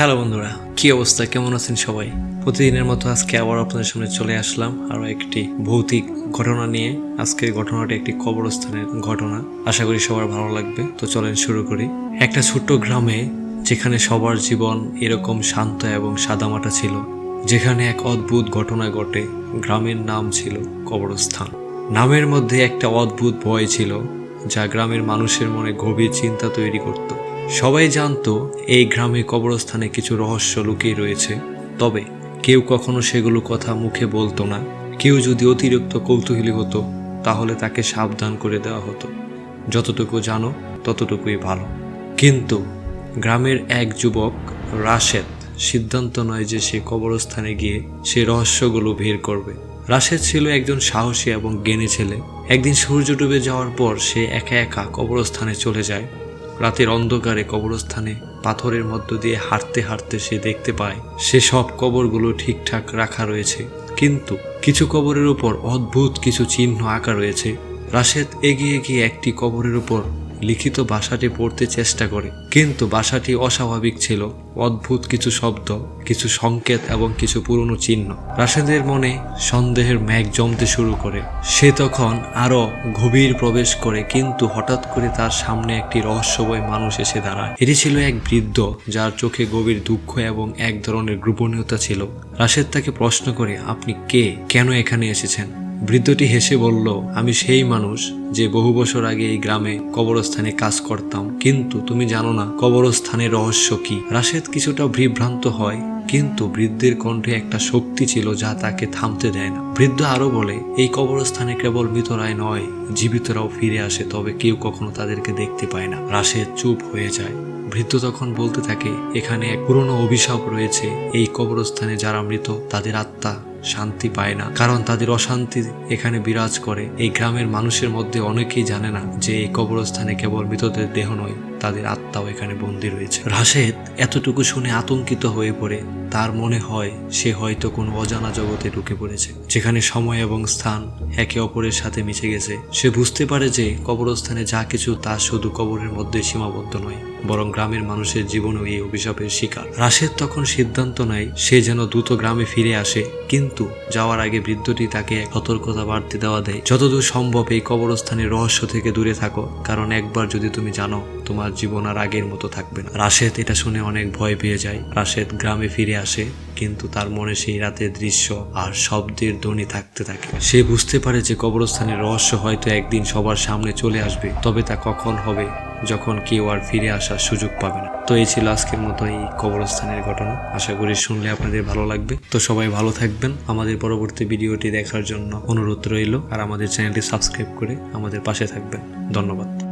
Hello বন্ধুরা, কি অবস্থা? কেমন আছেন সবাই? প্রতিদিনের মতো আজকে আবার আপনাদের সামনে চলে আসলাম আরও একটি ভৌতিক ঘটনা নিয়ে। আজকের ঘটনাটি একটি কবরস্থানের ঘটনা। আশা করি সবার ভালো লাগবে। তো চলেন শুরু করি। একটা ছোট্ট গ্রামে, যেখানে সবার জীবন এরকম শান্ত এবং সাদামাটা ছিল, যেখানে এক অদ্ভুত ঘটনা ঘটে। গ্রামের নাম ছিল কবরস্থান। নামের মধ্যে একটা অদ্ভুত ভয় ছিল, যা গ্রামের মানুষের মনে গভীর চিন্তা তৈরি করত। সবাই জানতো এই গ্রামে কবরস্থানে কিছু রহস্য লুকিয়ে রয়েছে। তবে কেউ কখনো সেগুলো কথা মুখে বলতো না। কেউ যদি অতিরিক্ত কৌতূহলী হতো, তাহলে তাকে সাবধান করে দেওয়া হতো। যতটুকু জানো, ততটুকুই ভালো। কিন্তু গ্রামের এক যুবক, রাশেদ, সিদ্ধান্ত নয় যে সে কবরস্থানে গিয়ে সে রহস্যগুলো বের করবে। রাশেদ ছিল একজন সাহসী এবং জ্ঞানী ছেলে। একদিন সূর্য ডুবে যাওয়ার পর সে একা একা কবরস্থানে চলে যায়। রাতের অন্ধকারে কবরস্থানে পাথরের মধ্য দিয়ে হাঁটতে হাঁটতে সে দেখতে পায়, সে সব কবরগুলো ঠিকঠাক রাখা রয়েছে। কিন্তু কিছু কবরের উপর অদ্ভুত কিছু চিহ্ন আঁকা রয়েছে। রাশেদ এগিয়ে গিয়ে একটি কবরের উপর লিখিত ভাষাটি পড়তে চেষ্টা করে। কিন্তু ভাষাটি অস্বাভাবিক ছিল। অদ্ভুত কিছু শব্দ, কিছু সংকেত এবং কিছু পুরনো চিহ্ন। রাশেদের মনে সন্দেহের মেঘ জমতে শুরু করে। সে তখন আরও গভীর প্রবেশ করে, কিন্তু হঠাৎ করে তার সামনে একটি রহস্যময় মানুষ এসে দাঁড়ায়। এটি ছিল এক বৃদ্ধ, যার চোখে গভীর দুঃখ এবং এক ধরনের গোপনীয়তা ছিল। রাশেদ তাকে প্রশ্ন করে, আপনি কে? কেন এখানে এসেছেন? বৃদ্ধটি হেসে বলল, আমি সেই মানুষ যে বহু বছর আগে এই গ্রামে কবরস্থানে কাজ করতাম। কিন্তু তুমি জানো না কবরস্থানের রহস্য কি? রাশেদ কিছুটা বিভ্রান্ত হয়, কিন্তু বৃদ্ধের কণ্ঠে একটা শক্তি ছিল যা তাকে থামতে দেয় না। বৃদ্ধ আরও বলে, এই কবরস্থানে কেবল মৃতরাই নয়, জীবিতরাও ফিরে আসে, তবে কেউ কখনো তাদেরকে দেখতে পায় না। রাশেদ চুপ হয়ে যায়। বৃদ্ধ তখন বলতে থাকে, এখানে এক পুরনো অভিশাপ রয়েছে। এই কবরস্থানে যারা মৃত, তাদের আত্মা শান্তি পায় না। কারণ তাদের অশান্তি এখানে বিরাজ করে। এই গ্রামের মানুষের মধ্যে অনেকেই জানে না যে এই কবরস্থানে কেবল মৃতদের দেহ নয়, তাদের আত্মাও এখানে বন্দী রয়েছে। রাশেদ এতটুকু শুনে আতঙ্কিত হয়ে পড়ে। তার মনে হয়, সে হয়তো কোনো অজানা জগতে ঢুকে পড়েছে, যেখানে সময় এবং স্থান একে অপরের সাথে মিশে গেছে। সে বুঝতে পারে যে কবরস্থানে যা কিছু, তা শুধু কবরের মধ্যে সীমাবদ্ধ নয়। বরং গ্রামের মানুষের জীবনও এই অভিশাপের শিকার। রাশেদ তখন সিদ্ধান্ত নেয়, সে যেন দ্রুত গ্রামে ফিরে আসে, কিন্তু যাওয়ার আগে বৃদ্ধটি তাকে সতর্কতা বাড়তি দেওয়া দেয়। যতদূর সম্ভব এই কবরস্থানের রহস্য থেকে দূরে থাকো, কারণ একবার যদি তুমি জানো, তোমার জীবন আর আগের মতো থাকবে না। রাশেদ এটা শুনে অনেক ভয় পেয়ে যায়। রাশেদ গ্রামে ফিরে আসে, কিন্তু তার মনে সেই রাতের দৃশ্য আর শব্দের ধ্বনি থাকতে থাকে। সে বুঝতে পারে যে কবরস্থানের রহস্য হয়তো একদিন সবার সামনে চলে আসবে, তবে তা কখন হবে যখন কেউ আর ফিরে আসার সুযোগ পাবে না। তো এই ছিল আজকের মতো এই কবরস্থানের ঘটনা। আশা করি শুনলে আপনাদের ভালো লাগবে। তো সবাই ভালো থাকবেন। আমাদের পরবর্তী ভিডিওটি দেখার জন্য অনুরোধ রইল। আর আমাদের চ্যানেলটি সাবস্ক্রাইব করে আমাদের পাশে থাকবেন। ধন্যবাদ।